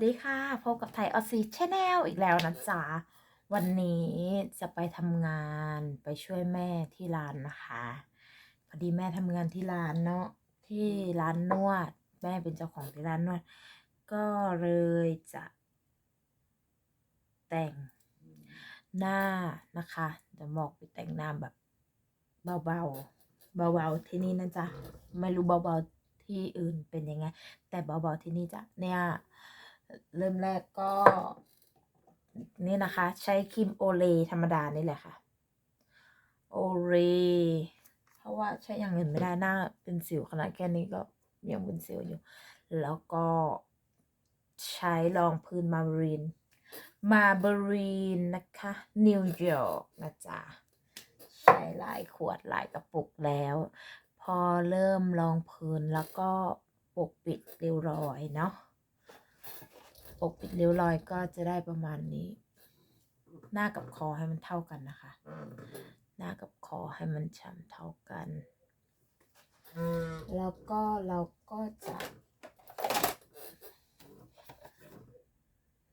สวัสดีค่ะพบกับไทยออซีชแนลอีกแล้วนะจ๊ะวันนี้จะไปทำงานไปช่วยแม่ที่ร้านนะคะ พอดีแม่ทำงานที่ร้านเนาะที่ร้านนวด แม่เป็นเจ้าของที่ร้านนวด ก็เลยจะแต่งหน้านะคะเดี๋ยวบอกไปแต่งหน้าแบบเบาๆเบาๆที่นี่นะจ๊ะไม่รู้เบาๆที่อื่นเป็นยังไง แต่เบาๆที่นี่จ้ะเนี่ย เริ่มแรกก็ นี่นะคะ ใช้ครีมโอเลธรรมดานี่แหละค่ะ โอเลเพราะว่าใช้อย่างอื่นไม่ได้หน้าเป็นสิวขนาดแค่นี้ก็ยังเป็นสิวอยู่ แล้วก็ใช้รองพื้นมาบรีน มาบรีนนะคะ นิวยอร์กนะจ๊ะ ใช้หลายขวดหลายกระปุกแล้ว พอเริ่มรองพื้นแล้วก็ปกปิดเริ้วรอยเนาะ ปกปิดริ้วรอยก็จะได้ประมาณนี้ หน้ากับคอให้มันเท่ากันนะคะ หน้ากับคอให้มันช้ำเท่ากัน แล้วก็เราก็จะ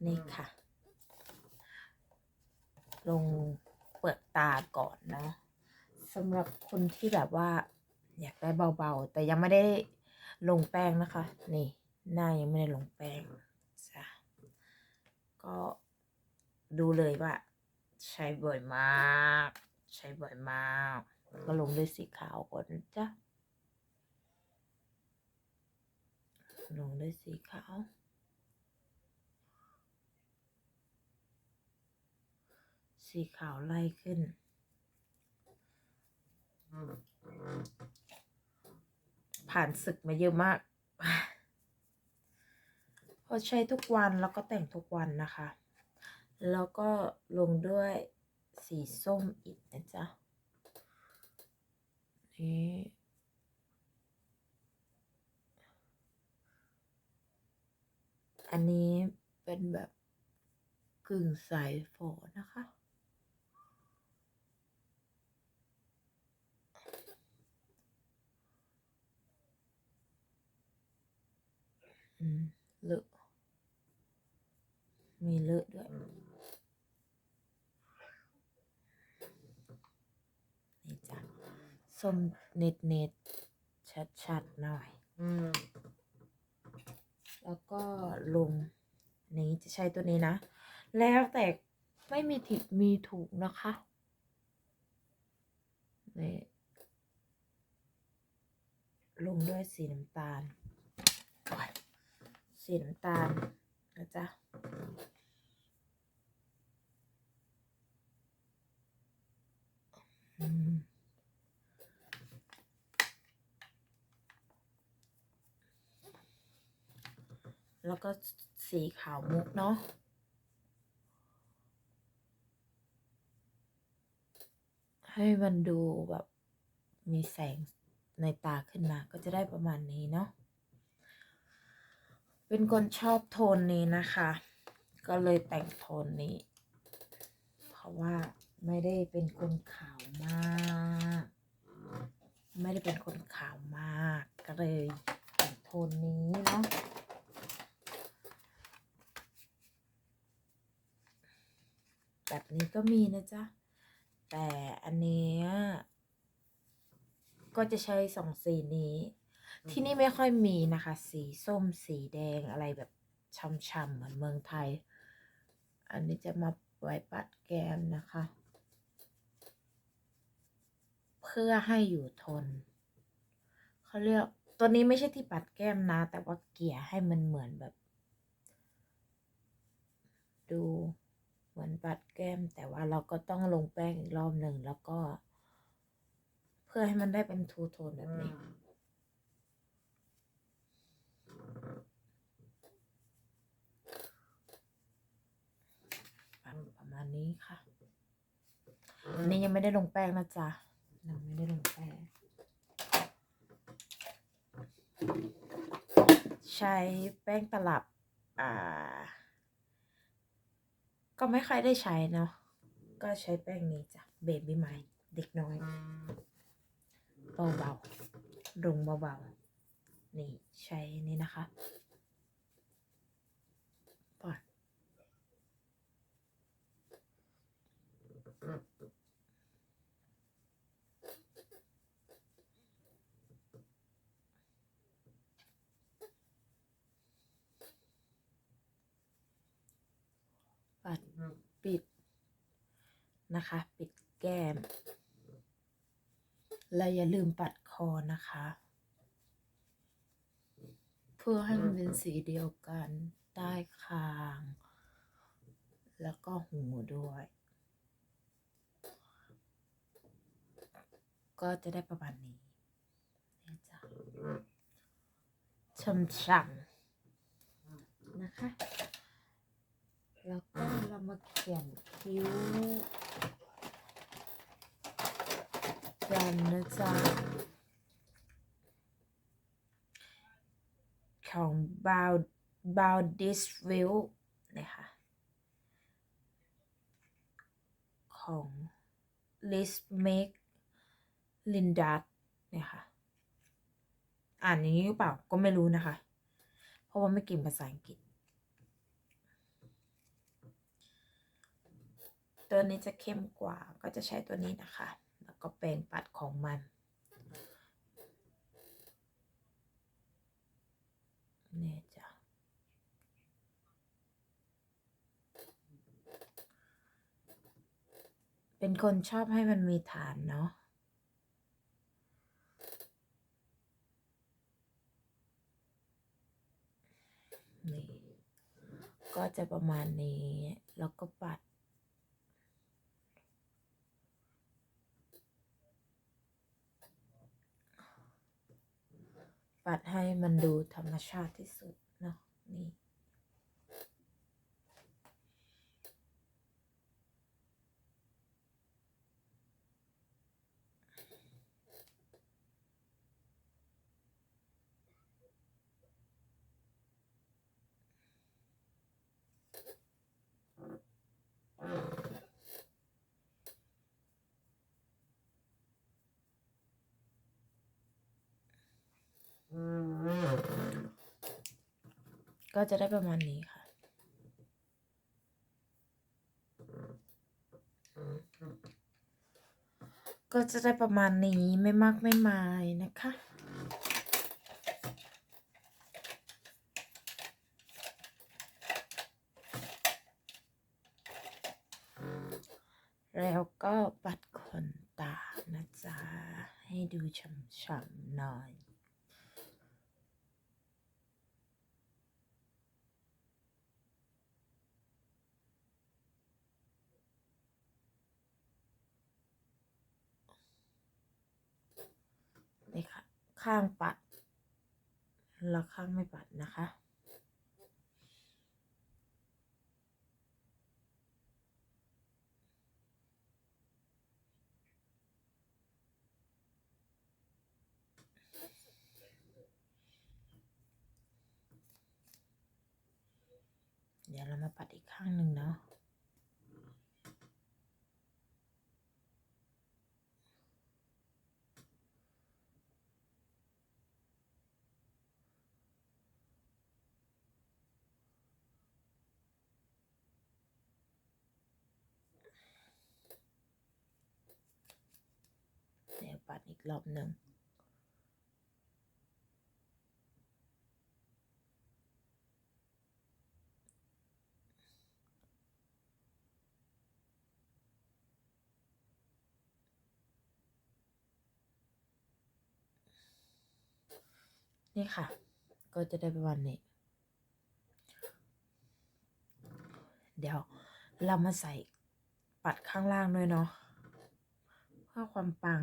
นี่ค่ะ ลงเปิดตาก่อนนะสำหรับคนที่แบบว่า อยากได้เบาๆ แต่ยังไม่ได้ลงแป้งนะคะ นี่ หน้ายังไม่ได้ลงแป้ง ก็ดูเลยว่า ใช้บ่อยมาก ใช้บ่อยมาก ก็ลงด้วยสีขาวก่อนนะจ้ะลงด้วยสีขาวสีขาวไล่ขึ้น ผ่านศึกมาเยอะมาก พอใช้ทุกวันแล้วก็แต่งทุกวันนะคะ แล้วก็ลงด้วยสีส้มอีกนะจ๊ะนี่อันนี้เป็นแบบกึ่งสายฝอนะคะอืมเลอะ มีเลอะด้วย นี่จ้ะส้มเน็ตเน็ตชัดชัดๆหน่อย แล้วก็ลง นี้จะใช้ตัวนี้นะ แล้วแต่ไม่มีผิดมีถูกนะคะนี่ลงด้วยสีน้ำตาลโอ๊ยสีน้ำตาลนะจ๊ะ อืม แล้วก็สีขาวมุกเนาะให้มันดูแบบมีแสงในตาขึ้นมาก็จะได้ประมาณนี้เนาะ เป็นคนชอบโทนนี้นะคะ ก็เลยแต่งโทนนี้ เพราะว่า ไม่ได้เป็นคนขาวมาก ไม่ได้เป็นคนขาวมากก็เลยแต่งโทนนี้เนาะแบบนี้ก็มีนะจ๊ะ แต่อันเนี้ยก็จะใช้สองสีนี้ ที่นี่ไม่ค่อยมีนะคะ สีส้มสีแดงอะไรแบบช่ำๆเหมือนเมืองไทย อันนี้จะมาไว้ปัดแก้มนะคะ เพื่อให้อยู่ทน เขาเรียกตัวนี้ไม่ใช่ที่ปัดแก้มนะ แต่ว่าเกลี่ยให้มันเหมือนแบบ ดูเหมือนปัดแก้ม แต่ว่าเราก็ต้องลงแป้งอีกรอบหนึ่งแล้วก็ เพื่อให้มันได้เป็นทูโทนแบบนี้ประมาณนี้ค่ะอันนี้ยังไม่ได้ลงแป้งนะจ๊ะ ยังไม่ได้ลงแป้งใช้แป้งตลับ อ่า ก็ไม่ค่อยได้ใช้เนาะ ก็ใช้แป้งนี้จ้ะเบบี้ไมเด็กน้อย เบาๆลงเบาๆ นี่ใช้นี่นะคะ ปัด ปิดนะคะ ปิดแก้ม และอย่าลืมปัดคอนะคะ เพื่อให้มันเป็นสีเดียวกันใต้คาง แล้วก็หูด้วย ก็จะได้ประมาณนี้นะจ๊ะช่ำๆนะคะ แล้วก็ มาเขียนคิ้วกันนะจ๊ะของ Bow Bow This View นะคะของ Liz Make Lindard นะคะอ่านอย่างนี้หรือเปล่าก็ไม่รู้นะคะ เพราะว่าไม่เก่งภาษาอังกฤษ ตัวนี้จะเข้มกว่าก็จะใช้ตัวนี้นะคะ แล้วก็แปรงปัดของมันเนี่ยจ้ะเป็นคนชอบให้มันมีฐานเนาะนี่ก็จะประมาณนี้ แล้วก็ปัด ปัดให้มันดูธรรมชาติที่สุดเนาะนี่ ก็จะได้ประมาณนี้ค่ะ ก็จะได้ประมาณนี้ไม่มากไม่มายนะคะแล้วก็ปัดขนตานะจ๊ะ ให้ดูฉ่ำๆหน่อย นี่ค่ะ ข้างปัดแล้วข้างไม่ปัดนะคะ เดี๋ยวเรามาปัดอีกข้างหนึ่งเนาะ ปัดอีกรอบหนึ่งนี่ค่ะ ก็จะได้ประมาณนี้ เดี๋ยวเรามาใส่ปัดข้างล่างด้วยเนาะเพื่อความปัง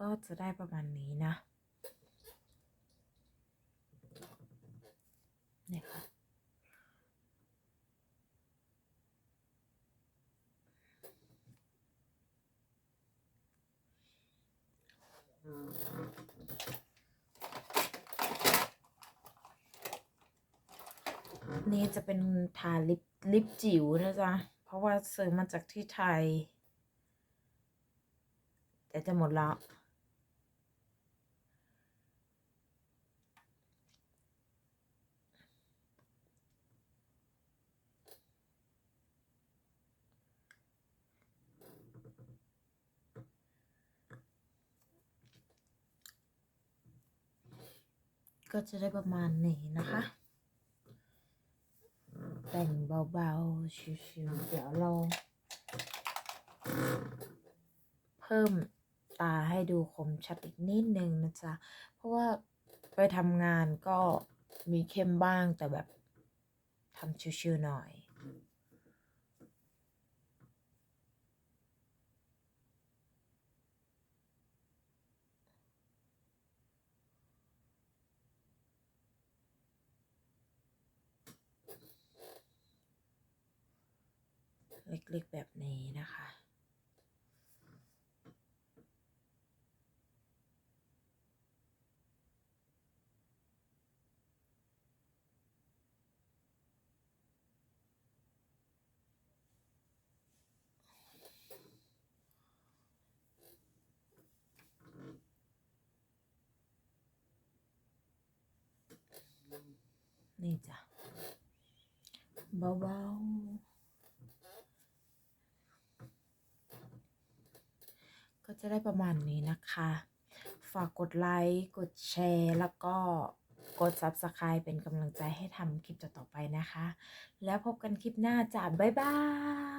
ก็จะได้ประมาณนี้นะเนี่ยค่ะนนี้จะเป็นทาลิปลิปจิ๋วนะจ๊ะ เพราะว่าซื้อมาจากที่ไทย แต่จะหมดแล้ว ก็จะได้ประมาณนี้นะคะ แต่งเบาๆ ชิวๆ เดี๋ยวเรา เพิ่มตาให้ดูคมชัดอีกนิดนึงนะจ๊ะ เพราะว่าไปทำงานก็มีเข้มบ้างแต่แบบทำชิวๆหน่อย เล็กๆแบบนี้นะคะ นี่จ้ะเบาๆ ก็จะได้ประมาณนี้นะคะ ฝากกดไลค์ กดแชร์ แล้วก็กด Subscribe เป็นกำลังใจให้ทำคลิปต่อๆไปนะคะ แล้วพบกันคลิปหน้าจ้าบ๊ายบาย